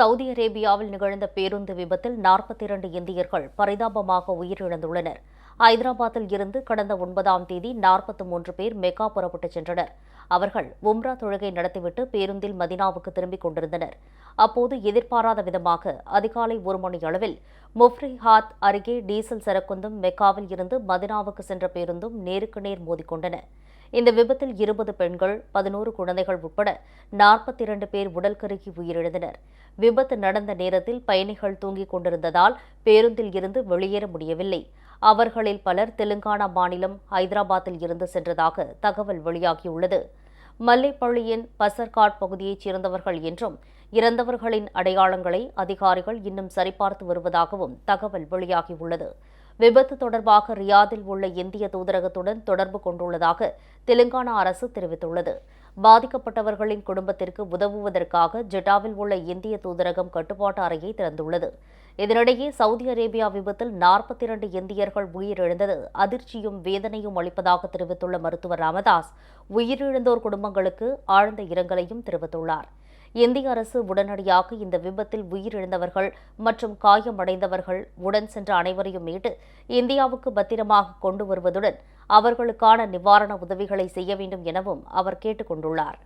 Saudi அரேபியாவில் நிகழ்ந்த பேருந்து விபத்தில் நாற்பத்தி இரண்டு இந்தியர்கள் பரிதாபமாக உயிரிழந்துள்ளனர். ஐதராபாத்தில் இருந்து கடந்த ஒன்பதாம் தேதி நாற்பத்தி மூன்று பேர் மெக்கா புறப்பட்டுச் சென்றனர். அவர்கள் உம்ரா தொழுகை நடத்திவிட்டு பேருந்தில் மதினாவுக்கு திரும்பிக் கொண்டிருந்தனர். அப்போது எதிர்பாராத விதமாக அதிகாலை ஒரு மணி அளவில் முஃப்ரிஹாத் அருகே டீசல் சரக்குந்தும் மெக்காவில் இருந்து மதினாவுக்கு சென்ற பேருந்தும் நேருக்கு நேர் மோதிக்கொண்டன இந்த விபத்தில் இருபது பெண்கள் பதினோரு குழந்தைகள் உட்பட நாற்பத்தி இரண்டு பேர் உடல் கருகி உயிரிழந்தனர். விபத்து நடந்த நேரத்தில் பயணிகள் தூங்கிக் கொண்டிருந்ததால் பேருந்தில் இருந்து வெளியேற முடியவில்லை. அவர்களில் பலர் தெலுங்கானா மாநிலம் ஹைதராபாத்தில் இருந்து சென்றதாக தகவல் வெளியாகியுள்ளது. மல்லைப்பள்ளியின் பசர்காட் பகுதியைச் சேர்ந்தவர்கள் என்றும் இறந்தவர்களின் அடையாளங்களை அதிகாரிகள் இன்னும் சரிபார்த்து வருவதாகவும் தகவல் வெளியாகியுள்ளது. விபத்து தொடர்பாக ரியாதில் உள்ள இந்திய தூதரகத்துடன் தொடர்பு கொண்டுள்ளதாக தெலுங்கானா அரசு தெரிவித்துள்ளது. பாதிக்கப்பட்டவர்களின் குடும்பத்திற்கு உதவுவதற்காக ஜெட்டாவில் உள்ள இந்திய தூதரகம் கட்டுப்பாட்டு அறையை திறந்துள்ளது. இதனிடையே சவுதி அரேபியா விபத்தில் நாற்பத்தி இரண்டு இந்தியர்கள் உயிரிழந்தது. அதிர்ச்சியும் வேதனையும் அளிப்பதாக தெரிவித்துள்ள மருத்துவர் ராமதாஸ் உயிரிழந்தோர் குடும்பங்களுக்கு ஆழ்ந்த இரங்கலையும் தெரிவித்துள்ளார். இந்திய அரசு உடனடியாக இந்த விபத்தில் உயிரிழந்தவர்கள் மற்றும் காயமடைந்தவர்கள் உடன் சென்ற அனைவரையும் மீட்டு இந்தியாவுக்கு பத்திரமாக கொண்டு வருவதுடன் அவர்களுக்கான நிவாரண உதவிகளை செய்ய வேண்டும் எனவும் அவர் கேட்டுக் கொண்டுள்ளார்